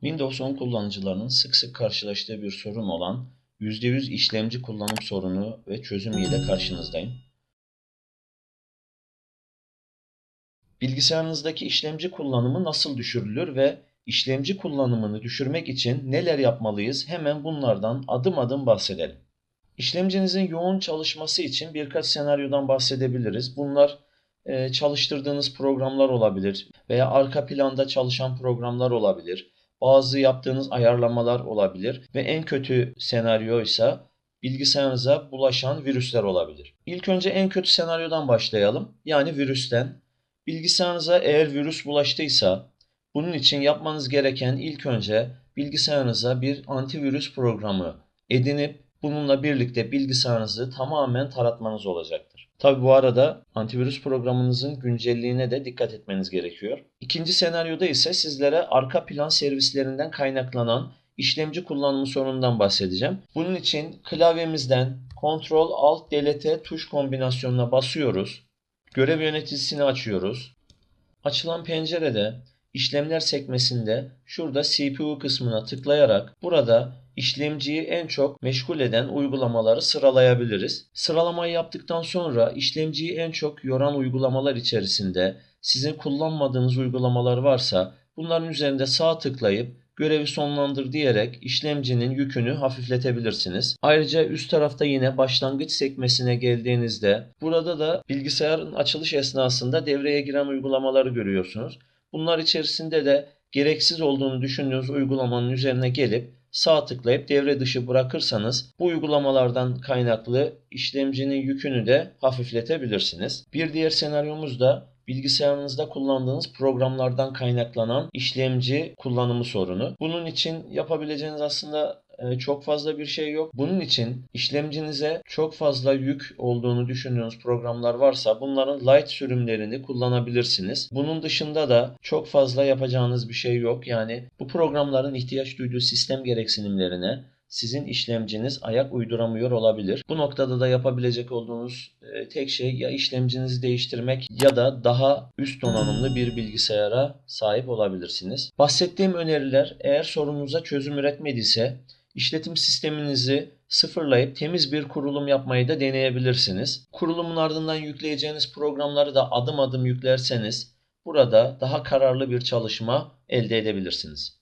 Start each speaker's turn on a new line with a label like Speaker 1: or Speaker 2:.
Speaker 1: Windows 10 kullanıcılarının sık sık karşılaştığı bir sorun olan %100 işlemci kullanım sorunu ve çözümü ile karşınızdayım. Bilgisayarınızdaki işlemci kullanımı nasıl düşürülür ve işlemci kullanımını düşürmek için neler yapmalıyız? Hemen bunlardan adım adım bahsedelim. İşlemcinizin yoğun çalışması için birkaç senaryodan bahsedebiliriz. Bunlar çalıştırdığınız programlar olabilir veya arka planda çalışan programlar olabilir. Bazı yaptığınız ayarlamalar olabilir ve en kötü senaryo ise bilgisayarınıza bulaşan virüsler olabilir. İlk önce en kötü senaryodan başlayalım. Yani virüsten. Bilgisayarınıza eğer virüs bulaştıysa bunun için yapmanız gereken ilk önce bilgisayarınıza bir antivirüs programı edinip bununla birlikte bilgisayarınızı tamamen taratmanız olacaktır. Tabi bu arada antivirüs programınızın güncelliğine de dikkat etmeniz gerekiyor. İkinci senaryoda ise sizlere arka plan servislerinden kaynaklanan işlemci kullanımı sorunundan bahsedeceğim. Bunun için klavyemizden Ctrl Alt Delete tuş kombinasyonuna basıyoruz. Görev yöneticisini açıyoruz. Açılan pencerede işlemler sekmesinde şurada CPU kısmına tıklayarak burada işlemciyi en çok meşgul eden uygulamaları sıralayabiliriz. Sıralamayı yaptıktan sonra işlemciyi en çok yoran uygulamalar içerisinde sizin kullanmadığınız uygulamalar varsa bunların üzerinde sağ tıklayıp görevi sonlandır diyerek işlemcinin yükünü hafifletebilirsiniz. Ayrıca üst tarafta yine başlangıç sekmesine geldiğinizde burada da bilgisayarın açılış esnasında devreye giren uygulamaları görüyorsunuz. Bunlar içerisinde de gereksiz olduğunu düşündüğünüz uygulamanın üzerine gelip sağ tıklayıp devre dışı bırakırsanız bu uygulamalardan kaynaklı işlemcinin yükünü de hafifletebilirsiniz. Bir diğer senaryomuz da bilgisayarınızda kullandığınız programlardan kaynaklanan işlemci kullanımı sorunu. Bunun için yapabileceğiniz aslında çok fazla bir şey yok. Bunun için işlemcinize çok fazla yük olduğunu düşündüğünüz programlar varsa bunların light sürümlerini kullanabilirsiniz. Bunun dışında da çok fazla yapacağınız bir şey yok. Yani bu programların ihtiyaç duyduğu sistem gereksinimlerine sizin işlemciniz ayak uyduramıyor olabilir. Bu noktada da yapabilecek olduğunuz e, tek şey ya işlemcinizi değiştirmek ya da daha üst donanımlı bir bilgisayara sahip olabilirsiniz. Bahsettiğim öneriler eğer sorununuza çözüm üretmediyse işletim sisteminizi sıfırlayıp temiz bir kurulum yapmayı da deneyebilirsiniz. Kurulumun ardından yükleyeceğiniz programları da adım adım yüklerseniz burada daha kararlı bir çalışma elde edebilirsiniz.